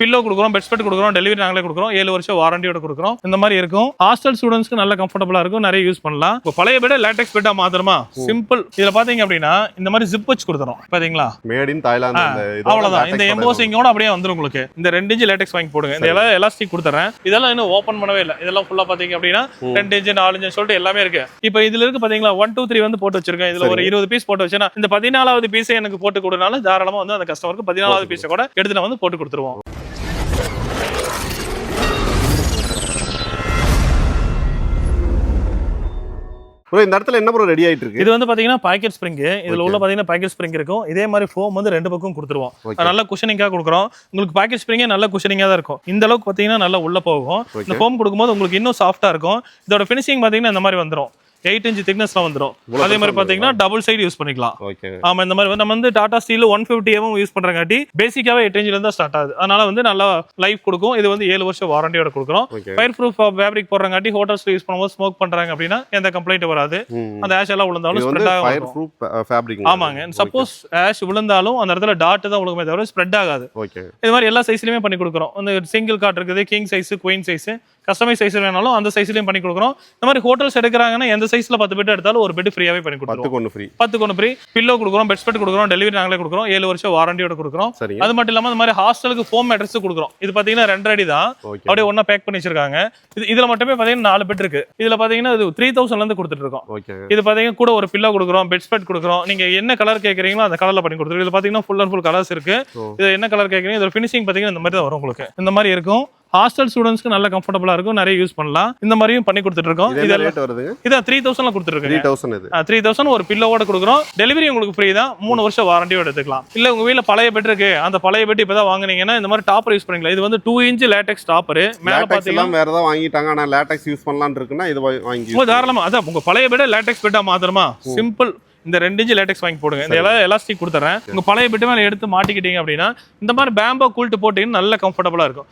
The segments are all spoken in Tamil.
பில்லோ கொடுக்குறோம் பெட் ஸ்பெட் கொடுக்குறோம் டெலிவரி நாங்களே கொடுக்குறோம். ஏழு வருஷம் வாரண்டியோட கொடுக்குறோம். இந்த மாதிரி இருக்கும். ஹாஸ்டல் ஸ்டூடெண்ட்ஸ்க்கு நல்ல கம்ஃபர்டபுளா இருக்கும். நிறைய யூஸ் பண்ணலாம். இப்போ பழைய பெட் லேட்டெக்ஸ் பெட்டா மாத்திரமா சிம்பிள் இதுல பாத்தீங்க அப்படின்னா இந்த மாதிரி ஜிப் வச்சு கொடுத்துறோம். பாத்தீங்களா? மேட் இன் தாய்லாந்து அவ்வளவுதான். இந்த எம்போசிங்கோட அப்படியே வந்துரும் உங்களுக்கு. இந்த ரெண்டு இன்ச் லேட்டெக்ஸ் வாங்கி போடுங்க. இந்த எல்லாம் எலாஸ்டிக் கொடுத்துறேன். இதெல்லாம் இன்னும் ஓப்பன் பண்ணவே இல்லை. இதெல்லாம் ஃபுல்லா பாத்தீங்க அப்படின்னா ரெண்டு இன்ச் நாலு இன்ச் சொல்லிட்டு எல்லாமே இருக்கு. இப்போ இதுல இருக்கு பாத்தீங்களா? ஒன் டூ த்ரீ வந்து போட்டு வச்சிருக்கேன். இதுல ஒரு இருபது பீஸ் போட்டு வச்சேன்னா இந்த பதினாலாவது பீஸை எனக்கு போட்டு கொடுனால தாராளமா வந்து அந்த கஸ்டமருக்கு பதினாலாவது பீஸை கூட எடுத்து நான் வந்து போட்டு கொடுத்துருவோம். ப்ரோ இந்த இடத்துல என்ன ப்ரோ ரெடி ஆயிட்டு இருக்கு இது வந்து பாத்தீங்கன்னா பாக்கெட் ஸ்ப்ரிங் இதுல உள்ள பாத்தீங்கன்னா பாக்கெட் ஸ்ப்ரிங் இருக்கும். இதே மாதிரி ஃபோம் வந்து ரெண்டு பக்கம் கொடுத்துருவோம். நல்ல குஷனிங்கா கொடுக்குறோம். உங்களுக்கு பாக்கெட் ஸ்ப்ரிங்கே நல்ல குஷனிங்கா தான் இருக்கும். இந்த அளவுக்கு பாத்தீங்கன்னா நல்லா உள்ள போகும். இந்த ஃபோம் கொடுக்கும்போது உங்களுக்கு இன்னும் சாஃப்டா இருக்கும். இதோட ஃபினிஷிங் பாத்தீங்கன்னா இந்த மாதிரி வந்துரும். எயிட் இன்ச் திக்னஸ்ல வந்துரும். இவ்வளவு அதே மாதிரி பாத்தீங்கன்னா டபுள் சைடு யூஸ் பண்ணிக்கலாம். ஆமா இந்த மாதிரி நம்ம வந்து Tata steel one fifty M use பண்றங்காட்டி பேசிக்காவே எட்டு இன்ச்ல இருந்தா ஸ்டார்ட் ஆகுது. அதனால வந்து நல்லா லைஃப் கொடுக்கும். இது வந்து ஏழு வருஷம் வாரண்டியோட கொடுக்குறோம். ஃபயர் ப்ரூஃப் ஃபேப்ரிக் போடுறங்காட்டி ஹோட்டல்ஸ்ல யூஸ் பண்ணும்போது ஸ்மோக் பண்றாங்க அப்படின்னா எந்த கம்ப்ளைண்ட் வராது. அந்த ஆஷ் எல்லாம் விழுந்தாலும் ஸ்ப்ரெட் ஆகும் ஆமாங்க. சப்போஸ் ஆஷ் விழுந்தாலும் அந்த இடத்துல டாட் தான் விழுகுமே தவிர ஸ்ப்ரெட் ஆகாது. இது மாதிரி எல்லா சைஸ்லயுமே பண்ணி கொடுக்குறோம். அந்த சிங்கிள் காட் இருக்குது king size queen size customise size வேணாலும் அந்த சைஸ்லயும் பண்ணி கொடுக்குறோம். இந்த மாதிரி ஹோட்டல்ஸ் எடுக்கிறாங்கன்னா எந்த சைஸ்ல பத்து பெட் எடுத்தாலும் ஒரு பெட் ஃப்ரீயாவே பண்ணி கொடுத்துருவோம். ஒன்று ஃப்ரீ பத்துக்கு ஒன்று ஃப்ரீ பில்லோ கொடுக்குறோம் பெட் ஸ்பெட் கொடுக்குறோம் டெலிவரி நாங்களே கொடுக்குறோம் ஏழு வருஷம் வாரண்டியோட கொடுக்குறோம். அது மட்டும் இல்லாம இந்த மாதிரி ஹாஸ்டலுக்கு ஃபோம் அட்ரஸ் கொடுக்குறோம். இது பாத்தீங்கன்னா ரெண்டு அடி தான். அப்படியே ஒண்ணா பேக் பண்ணி வச்சிருக்காங்க. இது இதுல மட்டுமே பாத்தீங்கன்னா நாலு பெட் இருக்கு. இதுல பாத்தீங்கன்னா இது த்ரீ தௌசண்ட்ல இருந்து கொடுத்துட்டு இருக்கோம். இது பாத்தீங்கன்னா கூட ஒரு பில்லோ கொடுக்குறோம் பெட் ஸ்பெட் கொடுக்குறோம். நீங்க என்ன கலர் கேக்குறீங்களோ அந்த கலர்ல பண்ணி கொடுத்துருக்கோம் இது பாத்தீங்கன்னா ஃபுல் அண்ட் ஃபுல் கலர்ஸ் இருக்கு. இது என்ன கலர் கேக்குறீங்க? இதோட ஃபினிஷிங் பாத்தீங்கன்னா இந்த மாதிரி தான் வரும் உங்களுக்கு. இந்த மாதிரி இருக்கும். ஹாஸ்டல் ஸ்டூடெண்ட்ஸ்க்கு நல்ல கம்ஃபர்டபுளா இருக்கும். நிறைய யூஸ் பண்ணலாம். இந்த மாதிரியும் பண்ணி கொடுத்துட்டு இருக்கோம் இதெல்லாம் வருதுங்க இதான் த்ரீ தௌசண்ட்ல த்ரீ கொடுத்துருக்கோங்க தௌசண்ட் இது. த்ரீ தௌசண்ட் ஒரு பில்லோட கொடுக்குறோம். டெலிவரி உங்களுக்கு ஃப்ரீ தான். மூணு வருஷம் வாரண்டியோட எடுத்துக்கலாம். இல்ல உங்க வீட்ல பழைய பெட் இருக்கு. அந்த பழைய பெட் இப்பதான் வாங்குனீங்கன்னா இந்த மாதிரி டாப்பர் யூஸ் பண்ணிக்கலாம். இது வந்து டூ இன்ச் லேட்டெக்ஸ் டாப்பர் மேல பாத்தீங்கன்னா வேற ஏதாவது வாங்கிட்டாங்க. ஆனா லேட்டெக்ஸ் யூஸ் பண்ணலாம்னு இருக்குன்னா இது வாங்கி உங்க தாராளமா அதான் உங்க பழைய பெட் லேட்டெக்ஸ் பெட்டா மாத்திரமா சிம்பிள் இந்த ரெண்டு இன்ச் லேட்டெக்ஸ் வாங்கி போடுங்க. இந்த எல்லாம் எலாஸ்டிக் கொடுத்துறேன். உங்க பழைய பெட்டு மேல எடுத்து மாட்டிக்கிட்டீங்க அப்படின்னா இந்த மாதிரி பேம்போ கூல்ட்டு போட்டீங்கன்னா நல்ல கம்ஃபர்டபுளா இருக்கும்.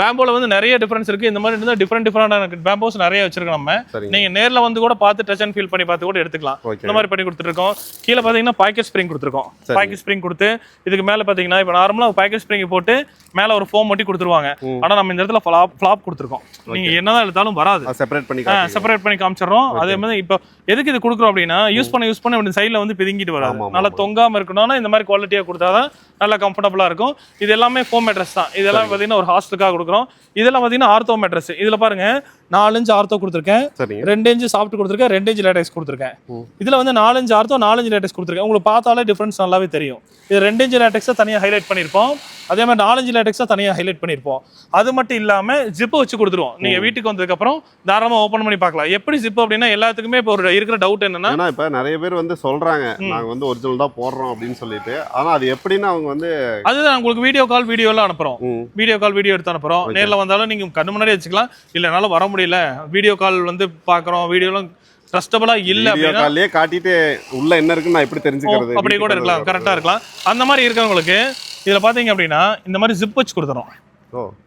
பேம்போல வந்து நிறைய டிஃபரன்ஸ் இருக்கு. இந்த மாதிரி இருந்தா டிஃப்ரெண்ட் டிஃப்ரெண்டான பேம்போஸ் நிறைய வச்சிருக்கோம் நம்ம. நீங்க நேர்ல வந்து கூட பார்த்து டச் அண்ட் ஃபீல் பண்ணி பார்த்து கூட எடுத்துக்கலாம். இந்த மாதிரி பண்ணி கொடுத்துருக்கோம் கீழே பாத்தீங்கன்னா பாக்கெட் ஸ்ப்ரிங் கொடுத்துருக்கோம். பாக்கெட் ஸ்ப்ரிங் கொடுத்து இதுக்கு மேல பாத்தீங்கன்னா இப்போ நார்மலா பாக்கெட் ஸ்ப்ரிங் போட்டு மேல ஒரு ஃபோம் ஒட்டி கொடுத்துருவாங்க. ஆனா நம்ம இந்த இடத்துல ஃபிளாப் ஃபிளாப் கொடுத்துருக்கோம். நீங்க என்னதான் எடுத்தாலும் வராது. செப்பரேட் பண்ணி. செப்பரேட் பண்ணி காமிச்சிடுறோம். அதே மாதிரி இப்போ எதுக்கு இது கொடுக்குறோம் அப்படின்னா யூஸ் பண்ண யூஸ் பண்ண சைடில் வந்து பிதுங்கிட்டு வராது. நல்லா ஆமா. தொங்காம இருக்கணும்னா இந்த மாதிரி குவாலிட்டியாக கொடுத்தாதான் நல்லா கம்ஃபர்டபுளா இருக்கும். இது எல்லாமே ஃபோம் மேட்ரஸ் தான். இதெல்லாம் பார்த்தீங்கன்னா ஒரு ஹாஸ்டலுக்காக கொடுக்குறோம். இதெல்லாம் பார்த்தீங்கன்னா ஆர்த்தோ மேட்ரஸ் இதில் பாருங்க நாலு இன்ச் ஆர்த்தோ கொடுத்துருக்கேன். ரெண்டு இன்ச் சாஃப்ட் கொடுத்துருக்கேன் ரெண்டு இன்ச் லேட்டெக்ஸ் கொடுத்துருக்கேன். இதுல வந்து நாலஞ்சு ஆர்த்தோ நாலஞ்சு லேட்டெக்ஸ் கொடுத்துருக்கேன். உங்களுக்கு பார்த்தாலே டிஃபரன்ஸ் நல்லாவே தெரியும். இது ரெண்டு இன்ச் லேட்டெக்ஸை தனியாக ஹைலைட் பண்ணியிருப்போம். அதே மாதிரி நாலஞ்சு லேட்டெக்ஸை தனியாக ஹைலைட் பண்ணியிருப்போம். அது மட்டும் இல்லாம ஜிப்பை வச்சு கொடுத்துருவோம். நீங்க வீட்டுக்கு வந்ததுக்கப்புறம் தாராளமா ஓப்பன் பண்ணி பார்க்கலாம். எப்படி ஜிப் அப்படின்னா எல்லாத்துக்குமே இப்போ ஒரு இருக்கிற டவுட் என்னன்னா இப்ப நிறைய பேர் வந்து சொல்றாங்க நாங்க வந்து ஒரிஜினல் தான் போடுறோம் அப்படின்னு சொல்லிட்டு. ஆனா அது எப்படின்னு அவங்க வந்து அதுதான் உங்களுக்கு வீடியோ கால் வீடியோ எல்லாம் அனுப்புறோம். வீடியோ கால் வீடியோ எடுத்து அனுப்புறோம். நேர்ல வந்தாலும் நீங்க கண்ணு முன்னாடி வச்சுக்கலாம். இல்ல என்னால வர முடியல. வீடியோ கால் வந்து பாக்குறோம். வீடியோலாம் ட்ரஸ்டபுளா இல்ல அப்படின்னா காட்டிட்டு உள்ள என்ன இருக்குன்னு நான் எப்படி தெரிஞ்சுக்கிறது? அப்படி கூட இருக்கலாம். கரெக்டா இருக்கலாம். அந்த மாதிரி இருக்கிறவங்களுக்கு இதுல பாத்தீங்க அப்படின்னா இந்த மாதிரி ஜிப் வச்சு கொடுத்துறோம்.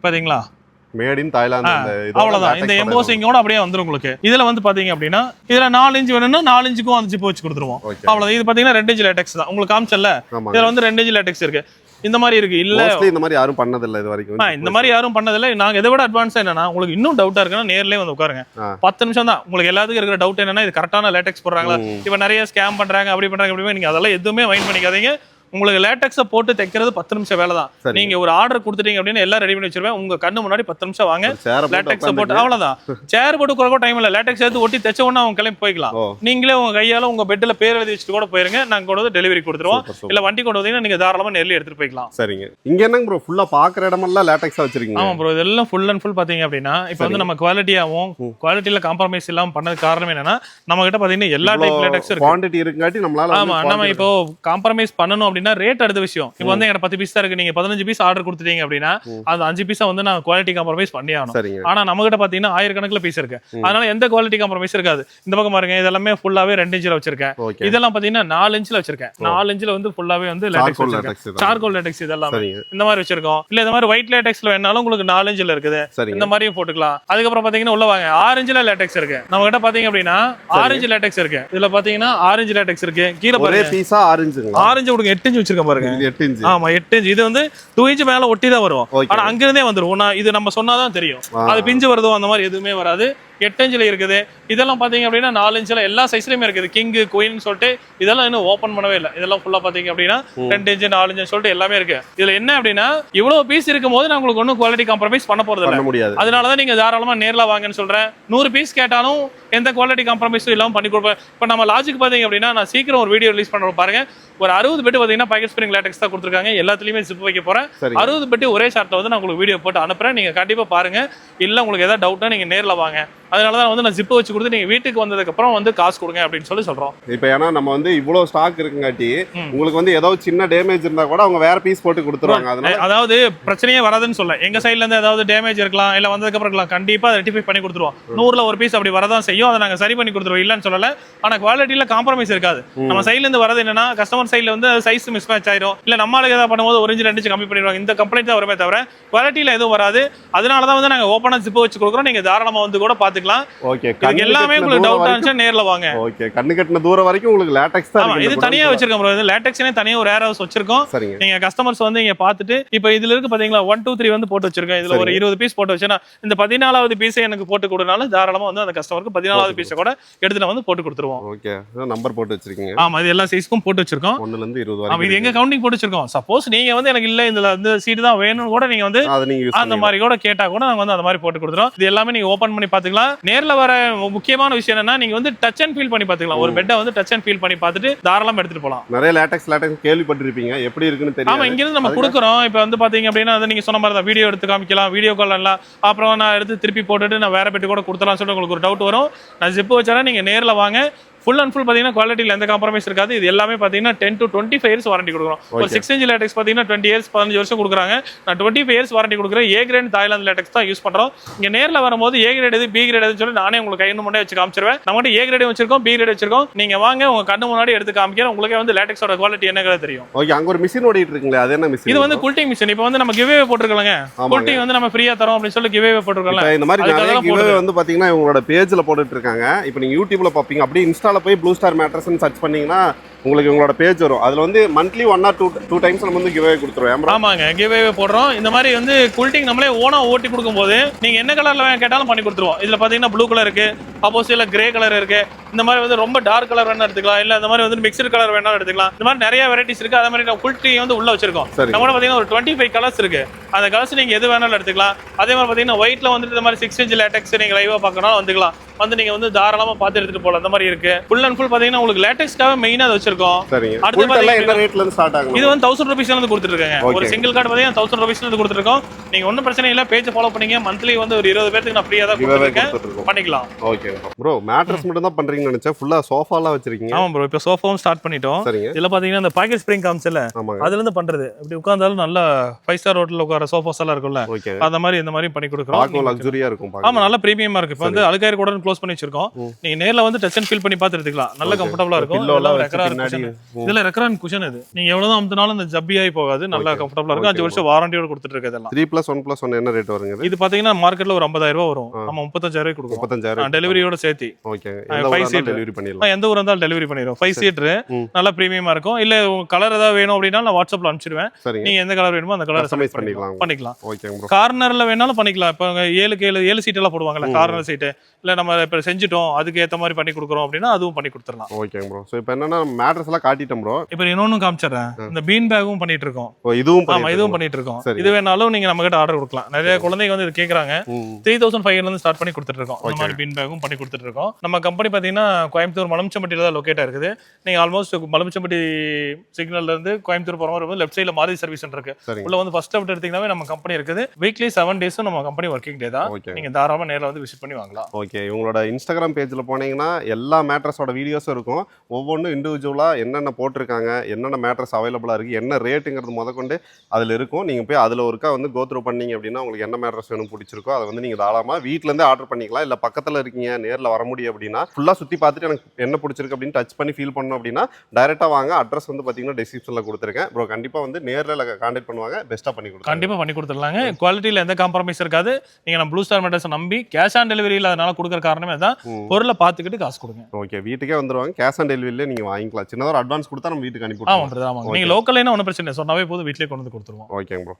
பாத்தீங்களா? மேட் இன் தாய்லாந்து அவ்வளவுதான். இந்த எம்போசிங்கோட அப்படியே வந்துரும் உங்களுக்கு. இதுல வந்து பாத்தீங்க அப்படின்னா இதுல நாலு இன்ச் வேணும்னா நாலு இன்ச்சுக்கும் அந்த ஜிப் வச்சு கொடுத்துருவோம். அவ்வளவுதான். இது பாத்தீங்கன்னா ரெண்டு இன்ச் லேட்டெக்ஸ் தான். உங்களுக்கு காமிச்சல இதுல வந்து ரெண்டு இன்ச் லேட்டெக்ஸ் இருக்கு. இந்த மாதிரி இருக்கு. இல்ல இந்த மாதிரி யாரும் பண்ணதில்ல இது வரைக்கும். இந்த மாதிரி யாரும் பண்ணதில்ல. நாங்க இதை விட அட்வான்ஸா என்னன்னா உங்களுக்கு இன்னும் டவுட்டா இருக்குன்னா நேர்லயே வந்து உட்காருங்க. பத்து நிமிஷம் தான். உங்களுக்கு எல்லாத்துக்கும் இருக்கிற டவுட் என்னன்னா இது கரெக்டான லேட்டெக்ஸ் போடுறாங்களா. இப்ப நிறைய ஸ்கேம் பண்றாங்க அப்படி பண்றாங்க அப்படி நீங்க அதெல்லாம் எதுவுமே மைண்ட் பண்ணிக்காதீங்க. உங்களுக்கு லேட்டெக்ஸை போட்டு தைக்கிறது பத்து நிமிஷம் வேலை தான். நீங்க ஒரு ஆர்டர் கொடுத்துட்டீங்க அப்படின்னு எல்லாம் ரெடி பண்ணி வச்சிருவேன். உங்க கண்ணு முன்னாடி பத்து நிமிஷம் வாங்க. லேட்டெக்ஸை போட்டு அவ்வளவுதான். சேர் போட்டு குறைக்க டைம் இல்ல. லேட்டெக்ஸ் எடுத்து ஒட்டி தைச்ச உடனே அவங்க கிளம்பி போய்க்கலாம். நீங்களே உங்க கையால உங்க பெட்ல பேர் எழுதி வச்சுட்டு கூட போயிருங்க. நாங்க கொண்டு வந்து டெலிவரி கொடுத்துருவோம். இல்ல வண்டி கொண்டு வந்தீங்கன்னா நீங்க தாராளமா நெல்லி எடுத்துட்டு போய்க்கலாம். சரிங்க. இங்க என்னங்க ப்ரோ ஃபுல்லா பாக்குற இடமெல்லாம் லேட்டெக்ஸா வச்சிருக்கீங்க. ஆமா ப்ரோ இதெல்லாம் ஃபுல் அண்ட் ஃபுல் பாத்தீங்க அப்படின்னா இப்போ வந்து நம்ம குவாலிட்டியாவும். குவாலிட்டியில காம்ப்ரமைஸ் இல்லாம பண்ணது காரணம் என்னன்னா நம்ம கிட்ட பாத்தீங்கன்னா எல்லா டைப் லேட்டெக்ஸ் இருக்கு. குவாண்டிட்டி இருக்குங்காட்டி நம்மளால ஆமா நம்ம இப்போ காம்ப்ரமைஸ் பண்ணணும் அப்படின்னா ரேட் அடுத்த விஷயம். இப்போ வந்து எனக்கு பத்து பீஸ் தான் இருக்கு. நீங்க பதினஞ்சு பீஸ் ஆர்டர் கொடுத்துட்டீங்க அப்படின்னா. அந்த அஞ்சு பீஸா வந்து நான் குவாலிட்டி காம்ப்ரமைஸ் பண்ணி ஆகணும். ஆனா நம்ம கிட்ட பாத்தீங்கன்னா ஆயிரக்கணக்கில் பீஸ் இருக்கு. அதனால எந்த குவாலிட்டி காம்ப்ரமைஸ் இருக்காது. இந்த பக்கம் பாருங்க இதெல்லாமே ஃபுல்லாவே ரெண்டு இன்ச்சில் வச்சிருக்கேன். இதெல்லாம் பாத்தீங்கன்னா நாலு இன்ச்சில் வச்சிருக்கேன். நாலு இன்ச்சில் வந்து ஃபுல்லாவே வந்து லேட்டெக்ஸ் சார்கோல் லேட்டெக்ஸ் இதெல்லாம். இந்த மாதிரி வச்சிருக்கோம். இல்ல இந்த மாதிரி ஒயிட் லேட்டெக்ஸ்ல வேணாலும் உங்களுக்கு நாலு இன்ச்சில் இருக்குது. இந்த மாதிரியும் போட்டுக்கலாம். அதுக்கப்புறம் பாத்தீங்கன்னா உள்ள வாங்க. ஆரஞ்சுல லேட்டெக்ஸ் இருக்கு. நம்ம கிட்ட பாத்தீங்க அப்படின்னா ஆரஞ்சு லேட்டெக்ஸ் இருக்கு. இதுல பாத்தீங்கன்னா ஆரஞ்சு லேட்டெக்ஸ் இருக்கு. கீழே பாருங்க. பீஸா ஆரஞ்சுங்களா ஆரஞ்சு கொடுங்க. எட்டு இன்ச் வச்சிருக்கேன் பாருங்க. எட்டு இன்ச்சு ஆமா எட்டு இன்ச் இது வந்து டூ இன்ச் மேல ஒட்டி தான் வரும் ஆனா அங்கிருந்தே வந்துரும். நான் இது நம்ம சொன்னாதான் தெரியும். அது பிஞ்சு வருதோ அந்த மாதிரி எதுவுமே வராது. எட்டு இன்ச்சில் இருக்குது. இதெல்லாம் பார்த்தீங்க அப்படின்னா நாலு இன்ச்சில் எல்லா சைஸ்லையுமே இருக்குது. கிங்கு குயின் சொல்லிட்டு இதெல்லாம் இன்னும் ஓப்பன் பண்ணவே இல்லை. இதெல்லாம் ஃபுல்லாக பார்த்தீங்க அப்படின்னா ரெண்டு இன்ச்சு நாலு இன்ச்சு சொல்லிட்டு எல்லாமே இருக்கு. இதுல என்ன அப்படின்னா இவ்வளவு பீஸ் இருக்கும் போது நான் உங்களுக்கு ஒன்றும் குவாலிட்டி காம்ப்ரமைஸ் பண்ண போறது இல்ல. பண்ண முடியாது. அதனால தான் நீங்க தாராளமா நேர்ல வாங்கன்னு சொல்றேன். நூறு பீஸ் கேட்டாலும் எந்த குவாலிட்டி காம்ப்ரமைஸும் இல்லாமல் பண்ணி கொடுப்பேன். இப்போ நம்ம லாஜிக் பார்த்தீங்க அப்படின்னா நான் சீக்கிரம் ஒரு வீடியோ ரிலீஸ் பண்ணுறோம் பாருங்க. ஒரு அறுபது பெட்டு பார்த்தீங்கன்னா பாக்கெட் ஸ்ப்ரிங் லேட்டக்ஸ் தான் கொடுத்துருக்காங்க. எல்லாத்துலயுமே ஜிப் வைக்க போறேன். சரி அறுபது பெட்டு ஒரே ஷார்ட்ல வந்து நான் உங்களுக்கு வீடியோ போட்டு அனுப்புறேன். நீங்க கண்டிப்பா பாருங்க. இல்ல உங்களுக்கு ஏதாவது டவுட்னா நீங்க நேர்ல வாங்க. அதனால தான் வந்து நான் ஜிப்பு வச்சு கொடுத்து நீங்க வீட்டுக்கு வந்ததுக்கு அப்புறம் வந்து காசு கொடுங்க அப்படின்னு சொல்லி சொல்றோம். இப்போ ஏன்னா நம்ம வந்து இவ்வளோ ஸ்டாக் இருக்குங்காட்டி. உங்களுக்கு வந்து ஏதோ சின்ன டேமேஜ் இருந்தா கூட அவங்க வேற பீஸ் போட்டு கொடுத்துருவாங்க. அதனால அதாவது பிரச்சனையே வராதுன்னு சொல்ல. எங்க சைடுல இருந்து ஏதாவது டேமேஜ் இருக்கலாம் இல்ல வந்ததுக்கு அப்புறம் இருக்கலாம் கண்டிப்பா ரெட்டிஃபை பண்ணி கொடுத்துருவோம். நூறுல ஒரு பீஸ் அப்படி வரதான் செய்யும். அதை நாங்க சரி பண்ணி கொடுத்துருவோம். இல்லன்னு சொல்லல. ஆனா குவாலிட்டியில காம்ப்ரமைஸ் இருக்காது. நம்ம சைடுல இருந்து வரது என்னன்னா கஸ்டமர் சைடுல வந்து சைஸ் மிஸ் மேட்ச் ஆயிரும். இல்ல நம்ம ஆளுக்கு ஏதாவது பண்ணும்போது ஒரு இன்ச்சு ரெண்டு கம்மி பண்ணிடுவாங்க. இந்த கம்ப்ளைண்ட் தான் வருமே தவிர குவாலிட்டியில எதுவும் வராது. அதனால தான் வந்து நாங்க ஓப்பனா ஜிப் வச்சு கொடுக்குறோம். நீங்க தாராளமா வந்து கூட பாத்துக்கலாம் ஓகே இதுக்கு எல்லாமே உங்களுக்கு டவுட் இருந்துச்சா நேர்ல வாங்க. ஓகே கண்ணு கட்டின தூரம் வரைக்கும் உங்களுக்கு லேட்டக்ஸ் தான் இது தனியா. வச்சிருக்கோம் bro. இது லேட்டக்ஸ்னே தனியா ஒரு ஏர் ஹவுஸ் வச்சிருக்கோம். நீங்க கஸ்டமர்ஸ் வந்து இங்க பார்த்துட்டு இப்போ இதுல இருக்கு பாத்தீங்களா ஒன் டூ த்ரீ வந்து போட்டு வச்சிருக்கேன். இதுல ஒரு. இருபது பீஸ் போட்டு வச்சேன்னா இந்த பதினாலாவது பீஸ் எனக்கு போட்டு கொடுனால தாராளமா வந்து அந்த கஸ்டமருக்கு பதினாலாவது பீஸை கூட எடுத்துட்டு வந்து போட்டு கொடுத்துருவோம். ஓகே நம்பர் போட்டு வச்சிருக்கீங்க. ஆமா இது எல்லா சைஸ்க்கும் போட்டு வச்சிருக்கோம். ஒண்ணுல இருந்து இருபது ஆமா இது எங்க கவுண்டிங் போட்டு வச்சிருக்கோம். சப்போஸ் நீங்க வந்து எனக்கு இல்ல இதுல இந்த சீட் தான் வேணும்னு கூட நீங்க வந்து அந்த மாதிரி கூட கேட்டா கூட நாங்க வந்து அந்த மாதிரி போட்டு கொடுத்துறோம் இது எல்லாமே நீங்க ஓபன் பண்ணி பாத்துக்கலாம் நேர்ல வர முக்கியமான விஷயம் என்னன்னா நீங்க வந்து டச் அண்ட் ஃபீல் பண்ணி பாத்துக்கலாம் ஒரு பெட்டை வந்து டச் அண்ட் ஃபீல் பண்ணி பார்த்துட்டு தாராளமா எடுத்துட்டு போலாம். நிறைய லேட்டக்ஸ் லேட்டக்ஸ் கேள்விப்பட்டிருப்பீங்க. எப்படி இருக்குன்னு ஆமா தெரியும் இங்க இருந்து நம்ம கொடுக்குறோம். இப்போ வந்து பாத்தீங்க அப்படின்னா அது நீங்க சொன்ன மாதிரி தான். வீடியோ எடுத்து காமிக்கலாம். வீடியோ கால் எல்லாம். அப்புறம் நான் எடுத்து திருப்பி போட்டுட்டு நான் வேற பெட்டு கூட கொடுத்துலாம் சொல்லிட்டு உங்களுக்கு ஒரு டவுட் வரும். நான் ஜிப்பு வச்சாலும் நீங்க நேர்ல வாங்க. ஃபுல் அண்ட் ஃபுல் பாத்தீங்கன்னா குவாலிட்டியில் எந்த காம்ப்ரமைஸ் இருக்காது. இது எல்லாமே பாத்தீங்கன்னா ten to twenty five years warranty கொடுக்குறோம். ஒரு. சிக்ஸ் இன்ச் லேட்டக்ஸ் பாத்தீங்கன்னா டுவெண்ட்டி இயர்ஸ் பதினஞ்சு வருஷம் கொடுக்குறாங்க. நான் டுவெண்ட்டி ஃபைவ் இயர்ஸ் வாரண்டி கொடுக்குறேன். ஏ கிரேட் தாய்லாந்து லேட்டக்ஸ் தான் யூஸ் பண்றோம். இங்க நேர்ல வரும்போது ஏ கிரேட் எது பி கிரேட் சொல்லி நானே உங்களுக்கு கையில் முன்னாடி வச்சு காமிச்சிருவேன். நம்மகிட்ட ஏ கிரேட் வச்சிருக்கோம் பி கிரேட் வச்சிருக்கோம். நீங்க வாங்க உங்க கண்ணு முன்னாடி எடுத்து காமிக்கிறேன். உங்களுக்கே வந்து லேட்டக்ஸோட குவாலிட்டி என்னங்கிறது தெரியும். ஓகே அங்க ஒரு மிஷின் ஓடிட்டு இருக்குங்களே அது என்ன மிஷின் இது வந்து குல்டிங் மிஷின் இப்போ வந்து நம்ம கிவே போட்டுருக்கலாங்க குல்டிங் வந்து நம்ம ஃப்ரீயா தரோம் அப்படின்னு சொல்லி கிவே போட்டுருக்கோம்ல. இப்ப இந்த மாதிரி. வந்து பாத்தீங்கன்னா இவங்களோட பேஜ்ல போட்டுட்டு இருக்காங்க இப்போ நீங்க யூடியூப்ல பாப்பீங்க அப்படியே இன்ஸ்டாவில் போய் ப்ளூ ஸ்டார் மேட்ரஸ்ன்னு சர்ச் பண்ணீங்கன்னா உங்களுக்கு இவங்களோட பேஜ் வரும். அதுல வந்து monthly one or two two times நம்ம வந்து கிவே கொடுத்துருவோம்? ஆமாங்க கிவே போடுறோம். இந்த மாதிரி வந்து குல்டிங் நம்மளே ஓனா ஓட்டி கொடுக்கும்போது நீங்க என்ன கலர்ல கேட்டாலும் பண்ணி கொடுத்துருவோம். இதுல பாத்தீங்கன்னா ப்ளூ கலர் இருக்கு ஆப்போசிட்ல கிரே கலர் இருக்கு. இந்த மாதிரி வந்து ரொம்ப டார்க் கலர் வேணா எடுத்துக்கலாம். இல்ல இந்த மாதிரி வந்து மிக்சர் கலர் வேணாலும் எடுத்துக்கலாம். இந்த மாதிரி நிறைய வெரைட்டிஸ் இருக்கு. அதே மாதிரி நம்ம குல்டி வந்து உள்ள வச்சிருக்கோம். சரி நம்ம பாத்தீங்கன்னா ஒரு டுவெண்ட்டி ஃபைவ் கலர்ஸ் இருக்கு. அந்த கலர்ஸ் நீங்க எது வேணாலும் எடுத்துக்கலாம். அதே மாதிரி பாத்தீங்கன்னா ஒயிட்ல வந்துட்டு இந்த மாதிரி சிக்ஸ் இன்ச் லேட்டக்ஸ் நீங்க லைவா பார்க்கணும் வந்துக்கலாம். வந்து நீங்க வந்து தாராளமா பார்த்து எடுத்துட்டு போகலாம். அந்த மாதிரி இருக்கு. ஃபுல் அண்ட் ஃபுல் பாத்தீங்கன்னா உங்களுக்கு லேட்டக்ஸ்க்காக மெயினா அதை வச்சிருக்கோம். சரிங்க. அடுத்து எல்லாம் என்ன பாத்தீங்கன்னா- ரேட்ல இருந்து ஸ்டார்ட் ஆகும் இது வந்து தௌசண்ட் ருபீஸ்ல இருந்து கொடுத்துருக்காங்க ஒரு. சிங்கிள் கார்டு பாத்தீங்கன்னா தௌசண்ட் ருபீஸ்ல இருந்து கொடுத்துருக்கோம் நீங்க ஒன்றும் பிரச்சனை இல்லை. பேஜ் ஃபாலோ பண்ணீங்க. மந்த்லி வந்து ஒரு இருபது பேருக்கு நான் ஃப்ரீயா தான் கொடுத்துருக்கேன் பண்ணிக்கலாம். ஓகே ப்ரோ மேட்ரஸ் மட்டும் தான் பண்றீங்கன்னு நினைச்சேன். ஃபுல்லா சோஃபாலாம் வச்சிருக்கீங்க. ஆமா ப்ரோ இப்போ சோஃபாவும் ஸ்டார்ட் பண்ணிட்டோம். இதுல பாத்தீங்கன்னா இந்த பாக்கெட் ஸ்ப்ரிங் காமிச்சல அதுல இருந்து பண்றது. இப்படி உட்கார்ந்தாலும் நல்ல ஃபைவ் ஸ்டார் ஹோட்டல்ல உட்கார சோஃபாஸ் எல்லாம் இருக்கும்ல. அந்த மாதிரி இந்த மாதிரி பண்ணி கொடுக்குறோம். லக்ஸுரியா இருக்கும் ஆமா நல்ல பிரீமியமா இருக்கு. இப்போ வந்து அழுக்காயிரம் கூட க்ளோஸ் பண்ணி வச்சிருக்கோம். நீங்க நேர்ல வந்து டச் அண்ட் ஃபீல் பண்ணி பார்த்து எடுத்துக்கலாம் நல்ல. கம்ஃபர்டபுளா இருக்கும். இதுல ரெக்கரான் குஷன் இது. நீங்க எவ்வளவுதான் அமுத்தினாலும் இந்த ஜப்பி ஆகி போகாது. நல்லா. கம்ஃபர்டபுளா இருக்கும். அஞ்சு வருஷம் வாரண்டியோட கொடுத்துட்டு இருக்கு இதெல்லாம். Three plus one plus one என்ன ரேட் வருங்க இது? பாத்தீங்கன்னா மார்க்கெட்ல ஒரு 50000 ரூபாய் வரும். நம்ம முப்பத்தஞ்சாயிரம் கொடுக்கும் முப்பத்தஞ்சாயிரம் டெலிவரியோட சேர்த்து. ஓகே. five seat. டெலிவரி பண்ணிடலாம். எந்த ஊர் இருந்தாலும் டெலிவரி பண்ணிடுவோம் ஃபைவ் சீட்டர் ம். நல்லா ப்ரீமியமா இருக்கும். இல்ல கலர் ஏதாவது வேணும் அப்படின்னா நான் வாட்ஸ்அப்ல அனுப்பிச்சிடுவேன். சரிங்க. நீங்க எந்த கலர் வேணுமோ அந்த கலர் Customize பண்ணிக்கலாம். பண்ணிக்கலாம். ப்ரோ கார்னர்ல வேணாலும் பண்ணிக்கலாம். இப்போ ஏழுக்கு ஏழு ஏழு சீட் எல்லாம் போடுவாங்கல்ல. கார்னர் சீட்டு இல்ல நம்ம இப்ப செஞ்சுட்டோம். அதுக்கு ஏத்த மாதிரி பண்ணி கொடுக்குறோம் அப்படின்னா அதுவும் பண்ணி கொடுத்துடலாம். ஓகேங்க ப்ரோ ஸோ இப்போ என்னன்னா மேட்ரஸ் எல்லாம் காட்டிட்டோம் ப்ரோ இப்போ இன்னொன்னு காமிச்சிடுறேன். இந்த பீன் பேக்கும் பண்ணிட்டு இருக்கோம் இதுவும் ஆமா இதுவும். பண்ணிட்டு இருக்கோம். இது வேணாலும் நீங்க நம்ம கிட்ட ஆர்டர் கொடுக்கலாம். நிறைய குழந்தைங்க வந்து இது கேக்குறாங்க. த்ரீ தௌசண்ட் ஃபைவ் இருந்து ஸ்டார்ட் பண்ணி கொடுத்துட்டு இருக்கோம் இந்த. மாதிரி பீன் பேக்கும் பண்ணி கொடுத்துட்டு இருக்கோம் நம்ம கம்பெனி பார்த்தீங்கன்னா கோயம்புத்தூர் மலம்ச்சம்பட்டியில தான் லொக்கேட் இருக்குது. நீங்க ஆல்மோஸ்ட் மலம்ச்சம்பட்டி சிக்னல்ல இருந்து கோயம்புத்தூர் போற மாதிரி லெஃப்ட் சைடுல மாருதி சர்வீஸ் இருக்கு. உள்ள வந்து ஃபர்ஸ்ட் அப்டேட் எடுத்தீங்கன்னாவே நம்ம கம்பெனி இருக்குது. வீக்லி செவன் டேஸும் நம்ம கம்பெனி ஒர்க்கிங் டே தான். நீங்க தாராளமா நேர்ல வந்து விசிட் பண்ணி வாங்கலாம். ஓகே இவங்களோட இன்ஸ்டாகிராம் பேஜில் போனீங்கன்னா எல்லா மேட்ரஸோட வீடியோஸும் இருக்கும். ஒவ்வொன்றும் இண்டிவிஜுவலாக என்னென்ன போட்டிருக்காங்க என்னென்ன மேட்ரஸ் அவைலபிளாக இருக்குது என்ன ரேட்டுங்கிறது முதற்கொண்டு அதில் இருக்கும். நீங்கள் போய் அதில் ஒருக்கா வந்து கோத்ரூ பண்ணீங்க அப்படின்னா உங்களுக்கு என்ன மேட்ரஸ் வேணும் பிடிச்சிருக்கோ அதை வந்து நீங்கள் தாராளமாக வீட்டிலேருந்தே ஆர்டர் பண்ணிக்கலாம். இல்லை பக்கத்தில் இருக்கீங்க நேரில் வர முடியும் அப்படின்னா ஃபுல்லாக சுற்றி பார்த்துட்டு எனக்கு என்ன பிடிச்சிருக்கு அப்படின்னு டச் பண்ணி ஃபீல் பண்ணணும் அப்படின்னா டைரெக்டாக வாங்க. அட்ரஸ் வந்து பார்த்தீங்கன்னா டிஸ்கிரிப்ஷனில் கொடுத்துருக்கேன். ப்ரோ கண்டிப்பாக வந்து நேரில் கான்டாக்ட் பண்ணுவாங்க. பெஸ்ட்டாக பண்ணி கொடுத்தாங்க கண்டிப்பா பண்ணி கொடுத்துடலாங்க. குவாலிட்டியில எந்த காம்ப்ரமைஸ் இருக்காது. நீங்க நம்ம ப்ளூ ஸ்டார் மெட்டர்ஸ் நம்பி கேஷ் ஆன் டெலிவரியில் அதனால கொடுக்குற காரணமே தான். பொருளை பார்த்துக்கிட்டு காசு கொடுங்க. ஓகே வீட்டுக்கே வந்துருவாங்க. கேஷ் ஆன் டெலிவரியிலே நீங்கள் வாங்கிக்கலாம். சின்னதாக அட்வான்ஸ் கொடுத்தா நம்ம வீட்டுக்கு அனுப்பி ஆமா விட்டுருவோம் பிரதர் ஆமாங்க. Okay. நீங்க லோக்கல்லைனா ஒன்றும் பிரச்சனை இல்லை. சொன்னாவே போதும் வீட்லயே கொண்டு வந்து கொடுத்துருவோம். ஓகேங்க ப்ரோ